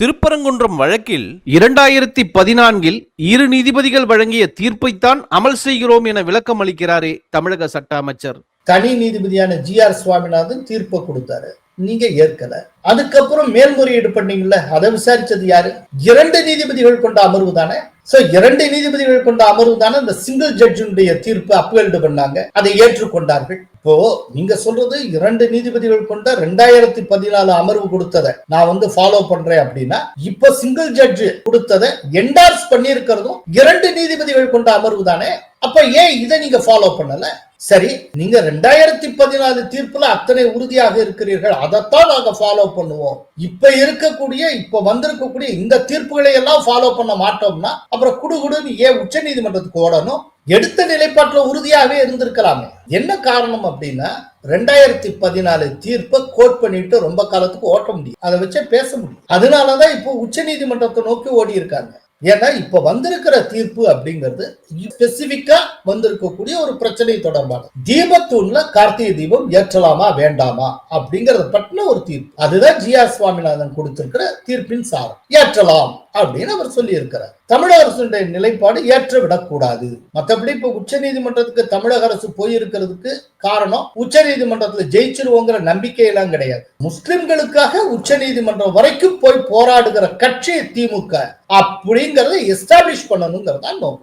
திருப்பரங்குன்றம் வழக்கில் இரண்டாயிரத்தி பதினான்கில் இரு நீதிபதிகள் வழங்கிய தீர்ப்பைத்தான் அமல் செய்கிறோம் என விளக்கம் அளிக்கிறாரே தமிழக சட்ட அமைச்சர். தனி நீதிபதியான ஜி ஆர் சுவாமிநாதன் தீர்ப்பை கொடுத்தாரு. நீங்க ஏற்கல. அதுக்கப்புறம் மேல்முறையீடு பண்ணீங்கல்ல அதை விசாரிச்சது யாரு? இரண்டு நீதிபதிகள் கொண்ட அமர்வு தானே? சோ இரண்டு நீதிபதிகள் கொண்ட அமர்வு தானே இந்த சிங்கிள் ஜட்ஜினுடைய தீர்ப்பு அப்பீல்டு பண்ணாங்க. அதை ஏற்றுக்கொண்டார்கள். இப்போ நீங்க சொல்றது இரண்டு நீதிபதிகள் கொண்ட ரெண்டாயிரத்தி பதினாலு அமர்வு கொடுத்ததை நான் வந்து ஃபாலோ பண்றேன் அப்படின்னா இப்ப சிங்கிள் ஜட்ஜ் கொடுத்ததை என்டார்ஸ் பண்ணியிருக்கிறதும் இரண்டு நீதிபதிகள் கொண்ட அமர்வு தானே அப்ப ஏன் இதை நீங்க ஃபாலோ பண்ணல? சரி நீங்க ரெண்டாயிரத்தி பதினாலு தீர்ப்புல அத்தனை உறுதியாக இருக்கிறீர்கள். அதைத்தான் நாங்க ஃபாலோ பண்ணுவோம். இப்ப இருக்கக்கூடிய இப்ப வந்திருக்கக்கூடிய இந்த தீர்ப்புகளை எல்லாம் ஃபாலோ பண்ண மாட்டோம்னா அப்புறம் குடுகுடுன்னு ஏன் உச்ச நீதிமன்றத்துக்கு ஓடணும்? எடுத்த நிலைப்பாட்டுல உறுதியாகவே இருந்திருக்கலாமே. என்ன காரணம் அப்படின்னா ரெண்டாயிரத்தி பதினாலு தீர்ப்பை கோட் பண்ணிட்டு ரொம்ப காலத்துக்கு ஓட்ட முடியும். அதை வச்சே பேச முடியும். அதனாலதான் இப்போ உச்ச நீதிமன்றத்தை நோக்கி ஓடி இருக்காங்க ஏன்னா இப்ப வந்திருக்கிற தீர்ப்பு அப்படிங்கிறது ஸ்பெசிபிக்கா வந்திருக்கக்கூடிய ஒரு பிரச்சனை தொடர்பான. தீபத்தூண்ல கார்த்திகை தீபம் ஏற்றலாமா வேண்டாமா? அப்படிங்கறத பற்றின ஒரு தீர்ப்பு. அதுதான் ஜி ஆர் சுவாமிநாதன் கொடுத்திருக்கிற தீர்ப்பின் சாரம். ஏற்றலாம். அப்படின்னு அவர் சொல்லி இருக்கிறார் தமிழக அரசுடைய நிலைப்பாடு ஏற்ற விடக்கூடாது மற்றபடி இப்ப உச்ச நீதிமன்றத்துக்கு தமிழக அரசு போயிருக்கிறதுக்கு காரணம் உச்ச நீதிமன்றத்துல ஜெயிச்சிருவோங்கிற நம்பிக்கை எல்லாம் கிடையாது. முஸ்லிம்களுக்காக உச்ச நீதிமன்றம் வரைக்கும் போய் போராடுகிற கட்சி திமுக அப்படிங்கறத எஸ்டாபிஷ் பண்ணணுங்கிறதா நோக்கம்.